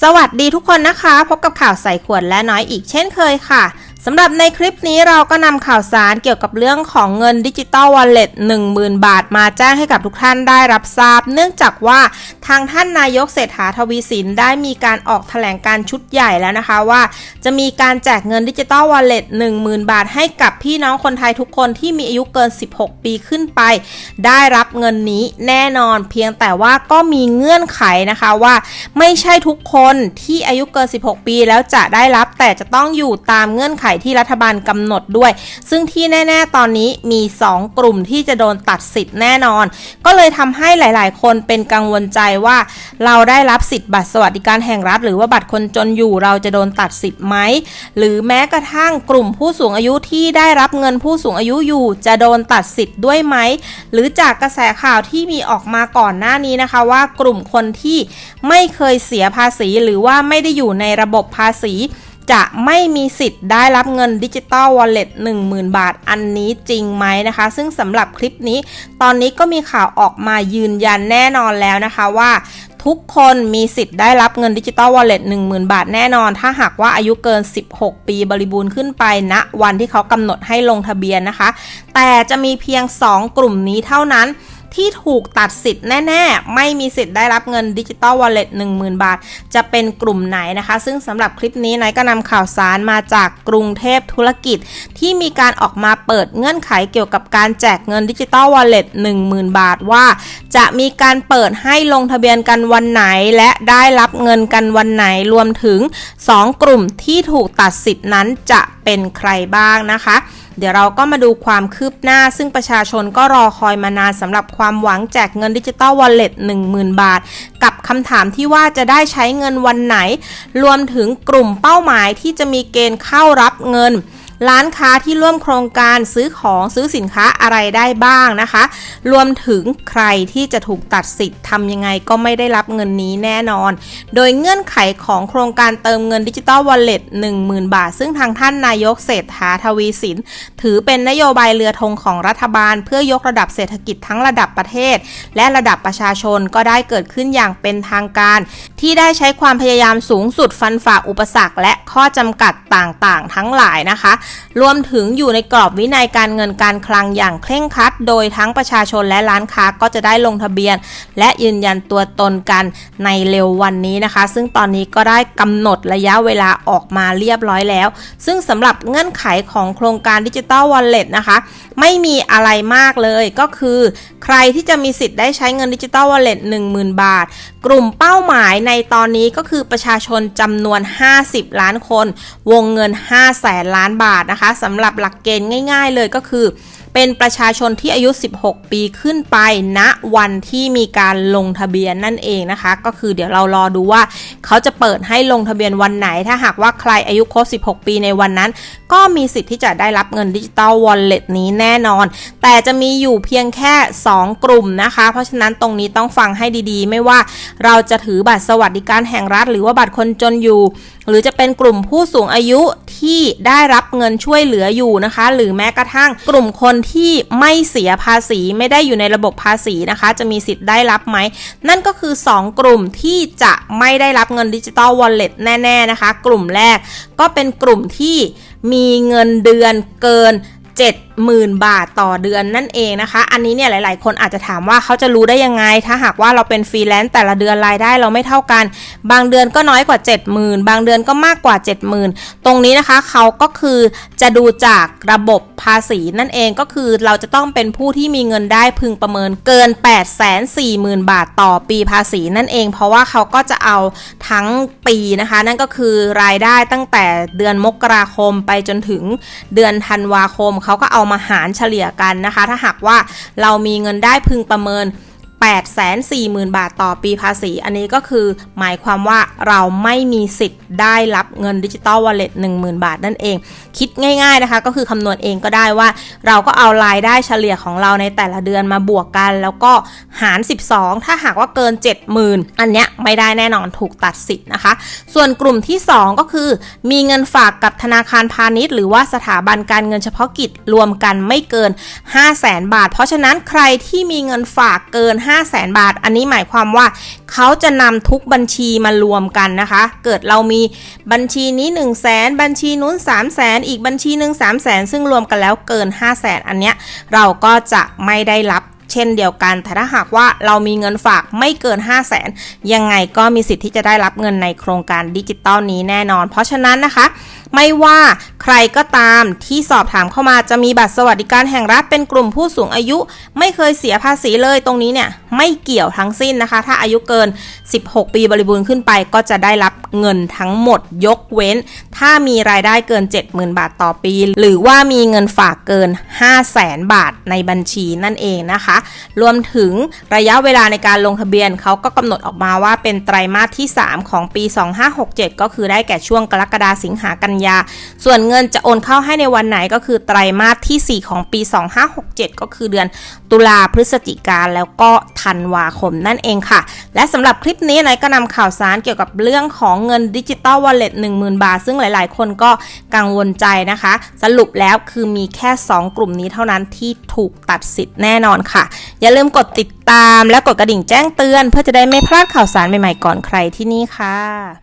สวัสดีทุกคนนะคะ พบกับข่าวใส่ขวดและน้อยอีกเช่นเคยค่ะสำหรับในคลิปนี้เราก็นำข่าวสารเกี่ยวกับเรื่องของเงินดิจิตอลวอลเล็ต10,000 บาทมาแจ้งให้กับทุกท่านได้รับทราบ เนื่องจากว่าทางท่านนายกเศรษฐาทวีสินได้มีการออกแถลงการชุดใหญ่แล้วนะคะว่า จะมีการแจกเงินดิจิตอลวอลเล็ต10,000 บาท ให้กับพี่น้องคนไทยทุกคนที่มีอายุเกิน 16 ปีขึ้นไป ได้รับเงินนี้แน่นอนเพียงแต่ว่าก็มีเงื่อนไขนะคะว่า ไม่ใช่ทุกคนที่อายุเกิน 16 ปีแล้วจะได้รับแต่จะต้องอยู่ตามเงื่อนไขที่รัฐบาลกำหนดด้วย ซึ่งที่แน่ ๆ ตอนนี้มี 2 กลุ่มที่จะโดนตัดสิทธิ์แน่นอน ก็เลยทำให้หลาย ๆ คนเป็นกังวลใจว่า เราได้รับสิทธิ์บัตรสวัสดิการแห่งรัฐ หรือว่าบัตรคนจนอยู่เราจะโดนตัดสิทธิ์ไหมหรือแม้กระทั่งกลุ่มผู้สูงอายุที่ได้รับเงินผู้สูงอายุอยู่ จะโดนตัดสิทธิ์ด้วยไหมหรือจากกระแสข่าวที่มีออกมาก่อนหน้านี้นะคะ ว่ากลุ่มคนที่ไม่เคยเสียภาษีหรือว่าไม่ได้อยู่ในระบบภาษี จะไม่มีสิทธิ์ได้รับเงินดิจิตอลวอลเล็ต10,000 บาท อันนี้จริงไหมนะคะ ซึ่งสำหรับคลิปนี้ ตอนนี้ก็มีข่าวออกมายืนยันแน่นอนแล้วนะคะว่าทุกคนมีสิทธิ์ได้รับเงินดิจิตอลวอลเล็ต10,000 บาทแน่นอน ถ้าหากว่าอายุเกิน 16 ปีบริบูรณ์ขึ้นไปณนะวันที่เขากำหนดให้ลงทะเบียนนะคะ แต่จะมีเพียง 2 กลุ่มนี้เท่านั้น ที่ถูกตัดสิทธิ์แน่ ๆ ไม่มีสิทธิ์ได้รับเงินดิจิตอลวอลเล็ต10,000บาท จะเป็นกลุ่มไหนนะคะ ซึ่งสำหรับคลิปนี้นายก็นำข่าวสารมาจากกรุงเทพธุรกิจ ที่มีการออกมาเปิดเงื่อนไขเกี่ยวกับการแจกเงินดิจิตอลวอลเล็ต10,000บาทว่า จะมีการเปิดให้ลงทะเบียนกันวันไหน และได้รับเงินกันวันไหนรวมถึง 2 กลุ่มที่ถูกตัดสิทธิ์นั้นจะเป็นใครบ้างนะคะ เดี๋ยวเราก็มาดูความคืบหน้า ซึ่งประชาชนก็รอคอยมานานสำหรับความหวังแจกเงินดิจิตอลวอลเล็ต10,000 บาท กับคำถามที่ว่าจะได้ใช้เงินวันไหน รวมถึงกลุ่มเป้าหมายที่จะมีเกณฑ์เข้ารับเงิน ร้านค้าที่ร่วมโครงการซื้อของซื้อสินค้าอะไรได้บ้างนะคะ รวมถึงใครที่จะถูกตัดสิทธิ์ทำยังไงก็ไม่ได้รับเงินนี้แน่นอน โดยเงื่อนไขของโครงการเติมเงินดิจิตอลวอลเล็ต10,000 บาท ซึ่งทางท่านนายกเศรษฐาทวีสิน ถือเป็นนโยบายเรือธงของรัฐบาล เพื่อยกระดับเศรษฐกิจทั้งระดับประเทศ และระดับประชาชนก็ได้เกิดขึ้นอย่างเป็นทางการ ที่ได้ใช้ความพยายามสูงสุดฟันฝ่าอุปสรรคและข้อจำกัดต่างๆ ทั้งหลายนะคะรวมถึงอยู่ในกรอบวินัยการเงินการคลังอย่างเคร่งครัด โดยทั้งประชาชนและร้านค้าก็จะได้ลงทะเบียน และยืนยันตัวตนกันในเร็ววันนี้นะคะ ซึ่งตอนนี้ก็ได้กำหนดระยะเวลาออกมาเรียบร้อยแล้ว ซึ่งสำหรับเงื่อนไขของโครงการดิจิตอลวอลเล็ตนะคะไม่มีอะไรมากเลยก็คือ ใครที่จะมีสิทธิ์ได้ใช้เงินดิจิตอลวอลเล็ต10,000 บาท กลุ่มเป้าหมายในตอนนี้ก็คือประชาชนจำนวน 50 ล้านคน วงเงิน5แสนล้านบาทนะคะสำหรับหลักเกณฑ์ง่าย ๆ เลยก็คือ เป็นประชาชนที่อายุ 16 ปีขึ้นไปณวันที่มีการลงทะเบียนนั่นเองนะคะ ก็คือเดี๋ยวเรารอดูว่าเขาจะเปิดให้ลงทะเบียนวันไหน ถ้าหากว่าใครอายุครบ 16 ปีในวันนั้น ก็มีสิทธิ์ที่จะได้รับเงินดิจิตอลวอลเล็ตนี้แน่นอน แต่จะมีอยู่เพียงแค่ 2 กลุ่มนะคะ เพราะฉะนั้นตรงนี้ต้องฟังให้ดีๆ ไม่ว่าเราจะถือบัตรสวัสดิการแห่งรัฐ หรือว่าบัตรคนจนอยู่ หรือจะเป็นกลุ่มผู้สูงอายุ ที่ได้รับเงินช่วยเหลืออยู่นะคะ หรือแม้กระทั่งกลุ่มคนที่ไม่เสียภาษีไม่ได้อยู่ในระบบภาษีนะคะ จะมีสิทธิ์ได้รับไหม นั่นก็คือ 2 กลุ่มที่จะไม่ได้รับเงินดิจิตอลวอลเล็ตแน่ๆนะคะ กลุ่มแรกก็เป็นกลุ่มที่มีเงินเดือนเกิน70,000 บาทต่อเดือนนั่นเองนะคะ อันนี้เนี่ยหลาย ๆ คนอาจจะถามว่าเขาจะรู้ได้ยังไง ถ้าหากว่าเราเป็นฟรีแลนซ์แต่ละเดือนรายได้เราไม่เท่ากัน บางเดือนก็น้อยกว่า 70,000 บางเดือนก็มากกว่า 70,000 ตรงนี้นะคะเขาก็คือจะดูจากระบบภาษีนั่นเองก็คือเราจะต้องเป็นผู้ที่มีเงินได้พึงประเมินเกิน 840,000 บาทต่อปีภาษีนั่นเอง เพราะว่าเขาก็จะเอาทั้งปีนะคะ นั่นก็คือรายได้ตั้งแต่เดือนมกราคมไปจนถึงเดือนธันวาคมเขาก็เอามาหารเฉลี่ยกันนะคะ ถ้าหากว่าเรามีเงินได้พึงประเมิน 840,000 บาทต่อปีภาษี อันนี้ก็คือหมายความว่าเราไม่มีสิทธิ์ได้รับเงินดิจิตอลวอลเล็ต10,000 บาทนั่นเอง คิดง่ายๆนะคะ ก็คือคำนวณเองก็ได้ว่า เราก็เอารายได้เฉลี่ยของเราในแต่ละเดือนมาบวกกัน แล้วก็หาร 12 ถ้าหากว่าเกิน 70,000 อันเนี้ยไม่ได้แน่นอนถูกตัดสิทธิ์นะคะ ส่วนกลุ่มที่ 2 ก็คือ มีเงินฝากกับธนาคารพาณิชย์ หรือว่าสถาบันการเงินเฉพาะกิจรวมกันไม่เกิน 5 0 0แสนบาท เพราะฉะนั้นใครที่มีเงินฝากเกิน5 5 0 0แสนบาท อันนี้หมายความว่าเขาจะนำทุกบัญชีมารวมกันนะคะ เกิดเรามีบัญชีนี้ 1 0 0 0 0แสนบัญชีนู้น3 0 0แสนอีกบัญชีหนึ่ง3 0 0แสนซึ่งรวมกันแล้วเกิน 5 0 0แสนอันเนี้ยเราก็จะไม่ได้รับ เช่นเดียวกัน แต่ถ้าหากว่าเรามีเงินฝากไม่เกิน 5 0 0แสนยังไงก็มีสิทธิ์ที่จะได้รับเงินในโครงการดิจิตอลนี้แน่นอน เพราะฉะนั้นนะคะ ไม่ว่าใครก็ตามที่สอบถามเข้ามาจะมีบัตรสวัสดิการแห่งรัฐเป็นกลุ่มผู้สูงอายุ ไม่เคยเสียภาษีเลยตรงนี้เนี่ยไม่เกี่ยวทั้งสิ้นนะคะ ถ้าอายุเกิน 16 ปีบริบูรณ์ขึ้นไป ก็จะได้รับเงินทั้งหมดยกเว้น ถ้ามีรายได้เกิน 70,000 บาทต่อปี หรือว่ามีเงินฝากเกิน 5 0 0แสนบาทในบัญชีนั่นเองนะคะรวมถึงระยะเวลาในการลงทะเบียนเขาก็กำหนดออกมาว่าเป็นไตรมาสที่ 3 ของปี 2567 ก็คือได้แก่ช่วงกรกฎาสิงหากันยา ส่วนเงินจะโอนเข้าให้ในวันไหนก็คือไตรมาสที่ 4 ของปี 2567 ก็คือเดือนตุลาพฤศจิกาแล้วก็ธันวาคมนั่นเองค่ะ และสำหรับคลิปนี้นายก็นำข่าวสารเกี่ยวกับเรื่องของเงินดิจิตอลวอลเล็ต10,000 บาท ซึ่งหลาย ๆ คนก็กังวลใจนะคะ สรุปแล้วคือมีแค่ 2 กลุ่มนี้เท่านั้นที่ถูกตัดสิทธิ์แน่นอนค่ะอย่าลืมกดติดตามและกดกระดิ่งแจ้งเตือน เพื่อจะได้ไม่พลาดข่าวสารใหม่ๆก่อนใครที่นี่ค่ะ